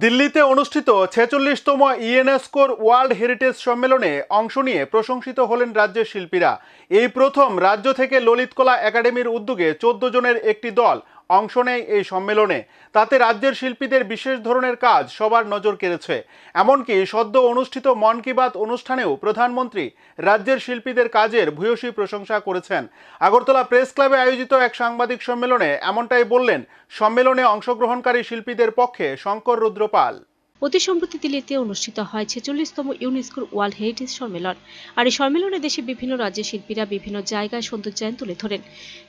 দিল্লিতে অনুষ্ঠিত ছেচল্লিশতম ইউনেস্কোর ওয়ার্ল্ড হেরিটেজ সম্মেলনে অংশ নিয়ে প্রশংসিত হলেন রাজ্যের শিল্পীরা। এই প্রথম রাজ্য থেকে ললিতকলা একাডেমির উদ্যোগে চোদ্দ জনের একটি দল অংশ নেয় এই সম্মেলনে। তাতে রাজ্যের শিল্পীদের বিশেষ ধরনের কাজ সবার নজর কেড়েছে। এমনকি সদ্য অনুষ্ঠিত মন কি বাত অনুষ্ঠানেও প্রধানমন্ত্রী রাজ্যের শিল্পীদের কাজের ভূয়সী প্রশংসা করেছেন। আগরতলা প্রেস ক্লাবে আয়োজিত এক সাংবাদিক সম্মেলনে এমনটাই বললেন সম্মেলনে অংশগ্রহণকারী শিল্পীদের পক্ষে শঙ্কর রুদ্রপাল। অতি সম্প্রতি দিল্লিতে অনুষ্ঠিত হয় ছেচল্লিশতম ইউনেস্কোর ওয়ার্ল্ড হেরিটেজ সম্মেলন। আর এই সম্মেলনে দেশের বিভিন্ন রাজ্যের শিল্পীরা বিভিন্ন জায়গায় সৌন্দর্যায়ন তুলে ধরেন।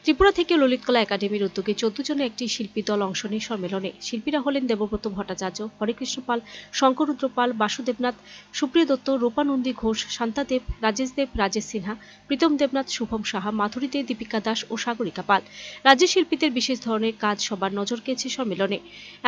ত্রিপুরা থেকে ললিতকলা একাডেমির উদ্যোগে চোদ্দ জনের একটি শিল্পী দল অংশ নেয় সম্মেলনে। শিল্পীরা হলেন দেবব্রত ভট্টাচার্য, হরেকৃষ্ণ পাল শঙ্কর রুদ্র পাল, বাসুদেবনাথ, সুপ্রিয় দত্ত, রূপানন্দী ঘোষ শান্তাদেব রাজেশ দেব, রাজেশ সিনহা, প্রীতম দেবনাথ, শুভম সাহা, মাধুরী দে, দীপিকা দাস ও সাগরিকা পাল। রাজ্যের শিল্পীদের বিশেষ ধরনের কাজ সবার নজর কেড়েছে সম্মেলনে।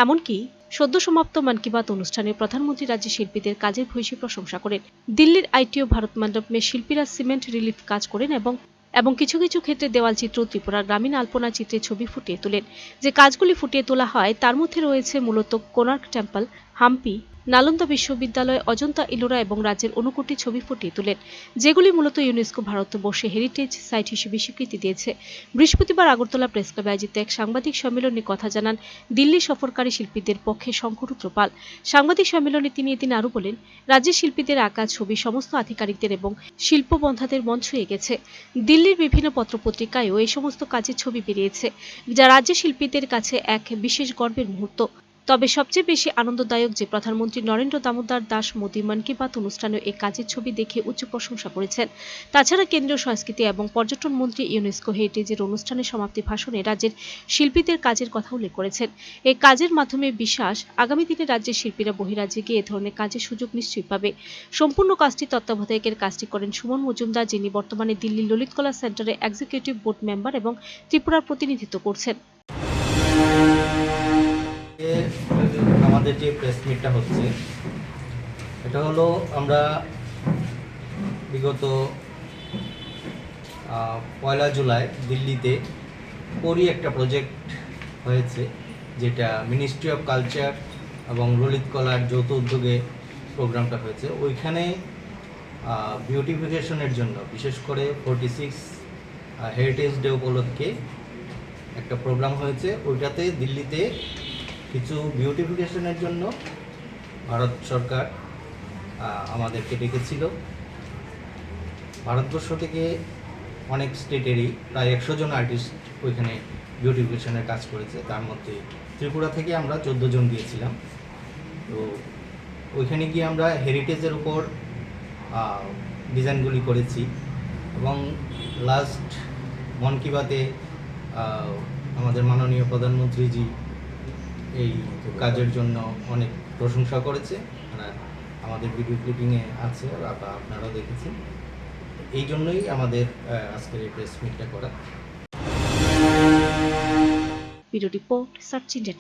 এমনকি সদ্য সমাপ্ত মন কি বাত অনুষ্ঠানে প্রধানমন্ত্রী রাজ্যের শিল্পীদের কাজের ভূয়সী প্রশংসা করেন। দিল্লির আইটিও ভারত মণ্ডপে শিল্পীরা সিমেন্ট রিলিফ কাজ করেন এবং এবং কিছু কিছু ক্ষেত্রে দেওয়াল চিত্র, ত্রিপুরা গ্রামীণ আলপনা চিত্রে ছবি ফুটিয়ে তোলেন। যে কাজগুলি ফুটিয়ে তোলা হয়, তার মধ্যে রয়েছে মূলত কোনার্ক টেম্পল, হাম্পি নালন্দা বিশ্ববিদ্যালয়, অজন্তা ইলোরা এবং রাজ্যের অনুকূটি ছবি ফুটিয়ে তোলেন, যেগুলি মূলত ইউনেস্কো ভারতবর্ষে হেরিটেজ সাইট হিসেবে স্বীকৃতি দিয়েছে। বৃহস্পতিবার আগরতলা প্রেস ক্লাবে আয়োজিত এক সাংবাদিক সম্মেলনে কথা জানান দিল্লি সফরকারী শিল্পীদের পক্ষে শঙ্করুদ্র পাল। সাংবাদিক সম্মেলনে তিনি এদিন আরও বলেন, রাজ্যের শিল্পীদের আঁকা ছবি সমস্ত আধিকারিকদের এবং শিল্পবন্ধাদের মন ছুঁয়ে গেছে। দিল্লির বিভিন্ন পত্রপত্রিকায়ও এই সমস্ত কাজের ছবি বেরিয়েছে, যা রাজ্যের শিল্পীদের কাছে এক বিশেষ গর্বের মুহূর্ত। তবে সবচেয়ে বেশি আনন্দদায়ক যে প্রধানমন্ত্রী নরেন্দ্র দামোদর দাস মোদী মন কি বাত অনুষ্ঠানে এই কাজের ছবি দেখে উচ্চ প্রশংসা করেছেন। তাছাড়া কেন্দ্রীয় সংস্কৃতি এবং পর্যটন মন্ত্রী ইউনেস্কো হেরিটেজের অনুষ্ঠানে সমাপ্তি ভাষণে রাজ্যের শিল্পীদের কাজের কথা উল্লেখ করেছেন। এই কাজের মাধ্যমে বিশ্বাস, আগামী দিনে রাজ্যের শিল্পীরা বহিরাজ্যে গিয়ে এ ধরনের কাজের সুযোগ নিশ্চয়ই পাবে। সম্পূর্ণ কাজটি তত্ত্বাবধায়কের কাজটি করেন সুমন মজুমদার, যিনি বর্তমানে দিল্লি ললিতকলা সেন্টারে এক্সিকিউটিভ বোর্ড মেম্বার এবং ত্রিপুরার প্রতিনিধিত্ব করছেন। আমাদের যে প্রেস মিটটা হচ্ছে, এটা হলো আমরা বিগত পয়লা জুলাই দিল্লিতে পরি একটা প্রজেক্ট হয়েছে, যেটা মিনিস্ট্রি অফ কালচার এবং ললিত কলার যৌথ উদ্যোগে প্রোগ্রামটা হয়েছে। ওইখানে বিউটিফিকেশনের জন্য, বিশেষ করে ফোরটি সিক্স হেরিটেজ ডে উপলক্ষে একটা প্রোগ্রাম হয়েছে। ওইটাতে দিল্লিতে কিছু বিউটিফিকেশনের জন্য ভারত সরকার আমাদেরকে ডেকেছিল। ভারতবর্ষ থেকে অনেক স্টেটেরই প্রায় একশো জন আর্টিস্ট ওইখানে বিউটিফিকেশনের কাজ করেছে। তার মধ্যে ত্রিপুরা থেকে আমরা চোদ্দ জন গিয়েছিলাম। তো ওইখানে গিয়ে আমরা হেরিটেজের উপর ডিজাইনগুলি করেছি এবং লাস্ট মন কি বাতে আমাদের মাননীয় প্রধানমন্ত্রীজি এই কাজের জন্য অনেক প্রশংসা করেছে। আমাদের ভিডিও ক্লিপিংয়ে আছে, বা আপনারাও দেখেছেন। এই জন্যই আমাদের আজকের এই প্রেস মিটটা করা। ভিডিওটি রিপোর্ট সার্চ ইন্ডিয়া